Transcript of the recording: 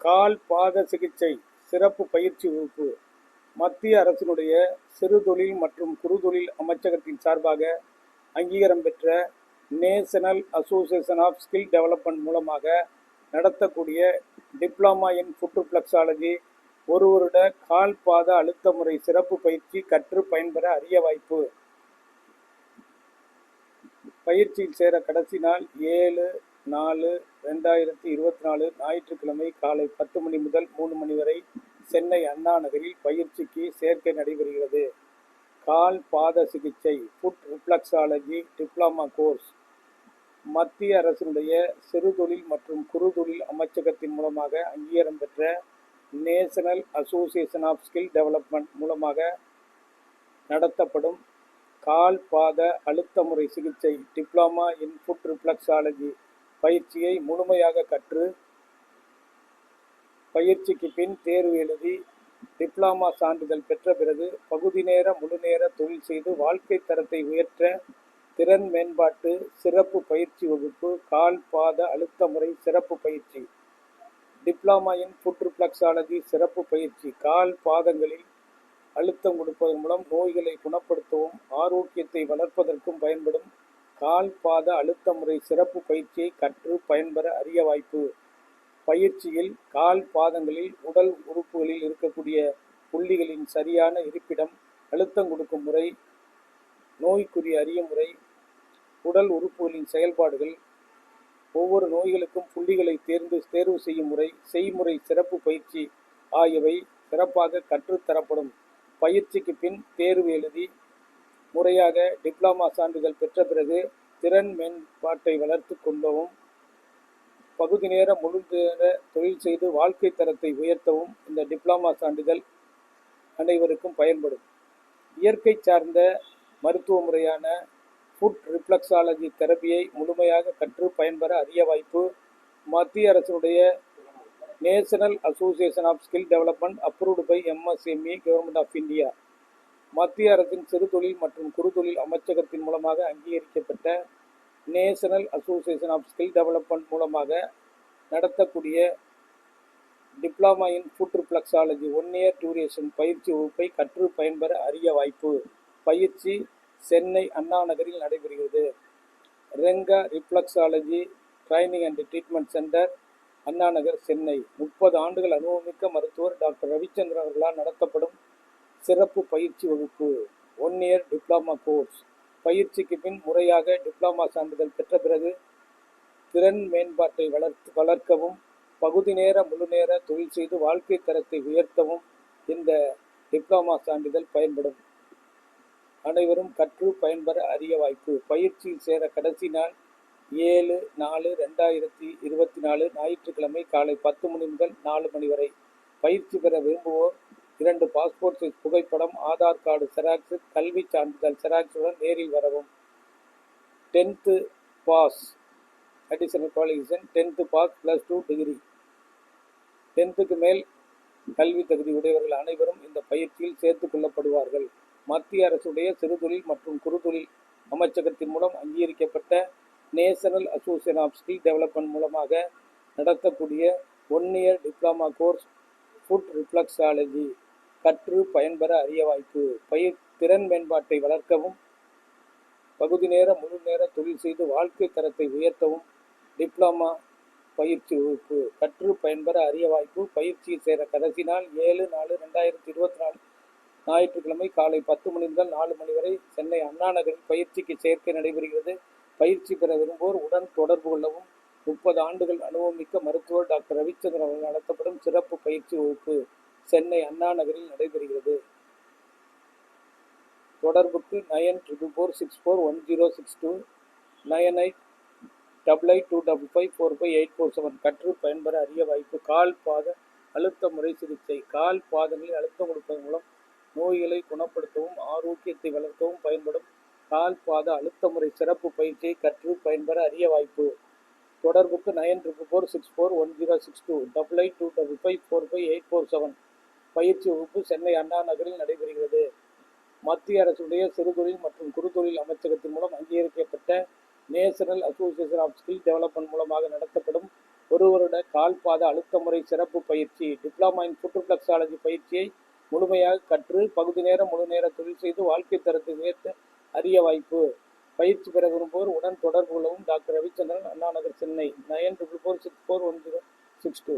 கால் பாத சிகிச்சை சிறப்பு பயிற்சி வகுப்பு மத்திய அரசினுடைய சிறுதொழில் மற்றும் குறுதொழில் அமைச்சகத்தின் சார்பாக அங்கீகாரம் பெற்ற national association of skill development மூலமாக நடத்தக்கூடிய டிப்ளமா இன் ஃபுட்ருப்ளக்ஸாலஜி ஒரு வருட கால் பாத அழுத்த முறை சிறப்பு பயிற்சி கற்று பயன்பெற அரிய வாய்ப்பு. பயிற்சியில் சேர கடைசி நாள் ஏழு நாலு ரெண்டாயிரத்தி இருபத்தி நாலு ஞாயிற்றுக்கிழமை காலை பத்து மணி முதல் மூணு மணி வரை சென்னை அண்ணா நகரில் பயிற்சிக்கு சேர்க்கை நடைபெறுகிறது. கால் பாத சிகிச்சை ஃபுட் ரிஃப்ளக்ஸாலஜி டிப்ளமா கோர்ஸ் மத்திய அரசினுடைய சிறுதொழில் மற்றும் குறுதொழில் அமைச்சகத்தின் மூலமாக அங்கீகாரம் பெற்ற national association of skill development மூலமாக நடத்தப்படும் கால் பாத அழுத்த முறை சிகிச்சை டிப்ளமா இன் ஃபுட் ரிஃப்ளக்ஸாலஜி பயிற்சியை முழுமையாக கற்று பயிற்சிக்கு பின் தேர்வு எழுதி டிப்ளமா சான்றிதழ் பெற்ற பிறகு பகுதி நேர முழு நேர தொழில் செய்து வாழ்க்கை தரத்தை உயர்த்த திறன் மேம்பாட்டு சிறப்பு பயிற்சி வகுப்பு கால் பாத அழுத்த முறை சிறப்பு பயிற்சி. டிப்ளமா இன் ஃபுட் ரிஃப்ளக்ஸாலஜி சிறப்பு பயிற்சி. கால் பாதங்களில் அழுத்தம் கொடுப்பதன் மூலம் நோய்களை குணப்படுத்தவும் ஆரோக்கியத்தை வளர்ப்பதற்கும் பயன்படும் கால் பாத அழுத்த முறை சிறப்பு பயிற்சியை கற்று பயன்பெற அரிய வாய்ப்பு. பயிற்சியில் கால் பாதங்களில் உடல் உறுப்புகளில் இருக்கக்கூடிய புள்ளிகளின் சரியான இருப்பிடம் அழுத்தம் கொடுக்கும் முறை நோய்க்குரிய அறிய முறை உடல் உறுப்புகளின் செயல்பாடுகள் ஒவ்வொரு நோய்களுக்கும் புள்ளிகளை தேர்ந்து தேர்வு செய்யும் முறை செய்முறை சிறப்பு பயிற்சி ஆகியவை சிறப்பாக கற்றுத்தரப்படும். பயிற்சிக்கு பின் தேர்வு எழுதி முறையாக டிப்ளமா சான்றிதழ் பெற்ற பிறகு திறன் மேம்பாட்டை வளர்த்து கொள்ளவும் பகுதி நேர முழு நேர தொழில் செய்து வாழ்க்கை தரத்தை உயர்த்தவும் இந்த டிப்ளமா சான்றிதழ் அனைவருக்கும் பயன்படும். இயற்கை சார்ந்த மருத்துவ முறையான ஃபுட் ரிஃப்ளக்ஸாலஜி தெரப்பியை முழுமையாக கற்று பயன்பெற அரிய வாய்ப்பு. மத்திய அரசுடைய national association of skill development approved by MSME government of India. மத்திய அரசின் சிறுதொழில் மற்றும் குறுதொழில் அமைச்சகத்தின் மூலமாக அங்கீகரிக்கப்பட்ட national association of skill development மூலமாக நடத்தக்கூடிய diploma in foot reflexology one year duration பயிற்சி வகுப்பை கற்று பயன்பெற அரிய வாய்ப்பு. பயிற்சி சென்னை அண்ணா நகரில் நடைபெறுகிறது. Renga reflexology training and treatment centre Anna Nagar Chennai. முப்பது ஆண்டுகள் அனுபவமிக்க மருத்துவர் டாக்டர் ரவிச்சந்திரன் அவர்களால் நடத்தப்படும் சிறப்பு பயிற்சி வகுப்பு ஒன் இயர் டிப்ளமா கோர்ஸ் பயிற்சிக்கு பின் முறையாக டிப்ளமா சான்றிதழ் பெற்ற பிறகு திறன் மேம்பாட்டை வளர்த்து வளர்க்கவும் பகுதி நேர முழு நேர தொழில் செய்து வாழ்க்கை தரத்தை உயர்த்தவும் இந்த டிப்ளமா சான்றிதழ் பயன்படும். அனைவரும் கற்று பயன்பெற அரிய வாய்ப்பு. பயிற்சியில் சேர கடைசி நாள் ஏழு நாலு ரெண்டாயிரத்தி இருபத்தி நாலு ஞாயிற்றுக்கிழமை காலை பத்து மணி முதல் நாலு மணி வரை. பயிற்சி பெற விரும்புவோர் இரண்டு பாஸ்போர்ட் சைஸ் புகைப்படம் ஆதார் கார்டு செராக்ஸ் கல்வி சான்றிதழ் செராக்ஸுடன் நேரில் வரவும். Tenth pass additional qualification tenth pass plus two degree டென்த்துக்கு மேல் கல்வி தகுதி உடையவர்கள் அனைவரும் இந்த பயிற்சியில் சேர்த்து கொள்ளப்படுவார்கள். மத்திய அரசுடைய சிறுதொழில் மற்றும் குறுதொழில் அமைச்சகத்தின் மூலம் அங்கீகரிக்கப்பட்ட national association of skill development மூலமாக நடத்தக்கூடிய one year diploma course foot reflexology கற்று பயன்பெற அரிய வாய்ப்பு. பயிர் திறன் மேம்பாட்டை வளர்க்கவும் பகுதி நேர முழு நேர தொழில் செய்து வாழ்க்கை தரத்தை உயர்த்தவும் டிப்ளமா பயிற்சி வகுப்பு. கற்று பயன்பெற அரிய வாய்ப்பு. பயிற்சியில் சேர கடைசி நாள் ஏழு நாலு ரெண்டாயிரத்தி இருபத்தி நாலு ஞாயிற்றுக்கிழமை காலை பத்து மணி முதல் நாலு மணி வரை சென்னை அண்ணா நகரில் பயிற்சிக்கு சேர்க்கை நடைபெறுகிறது. பயிற்சி பெற விரும்புவோர் உடன் தொடர்பு கொள்ளவும் முப்பது ஆண்டுகள் அனுபவமிக்க மருத்துவர் டாக்டர் ரவிச்சந்திரன் அவர்கள் நடத்தப்படும் சிறப்பு பயிற்சி வகுப்பு. சென்னை அண்ணா நகரில் நடைபெறுகிறது. தொடர்புக்கு nine triple four six four one zero six two nine eight double eight two double five four five eight four seven கற்று பயன்பெற அரிய வாய்ப்பு. கால் பாத அழுத்த முறை சிகிச்சை. கால் பாதங்களில் அழுத்தம் கொடுப்பதன் மூலம் நோய்களை குணப்படுத்தவும் ஆரோக்கியத்தை வளர்க்கவும் பயன்படும். கால் பாத அழுத்த முறை சிறப்பு பயிற்சியை கற்று பயன்பெற அரிய வாய்ப்பு. தொடர்புக்கு nine triple four six four one zero six two double eight two double five four five eight four seven பயிற்சி வகுப்பு சென்னை அண்ணா நகரில் நடைபெறுகிறது. மத்திய அரசுடைய சிறுதொழில் மற்றும் குறுதொழில் அமைச்சகத்தின் மூலம் அங்கீகரிக்கப்பட்ட national association of skill development மூலமாக நடத்தப்படும் ஒரு வருட கால்பாத அழுத்த முறை சிறப்பு பயிற்சி டிப்ளமா இன் புற்றுப்ளக்ஸாலஜி பயிற்சியை முழுமையாக கற்று பகுதி நேரம் முழு நேர தொழில் செய்து வாழ்க்கை தரத்தை உயர்த்த அரிய வாய்ப்பு. பயிற்சி பெற விரும்புவோர் உடன் தொடர்பு கொள்ளவும் doctor Ravichandran Anna Nagar Chennai nine triple four six four one zero six two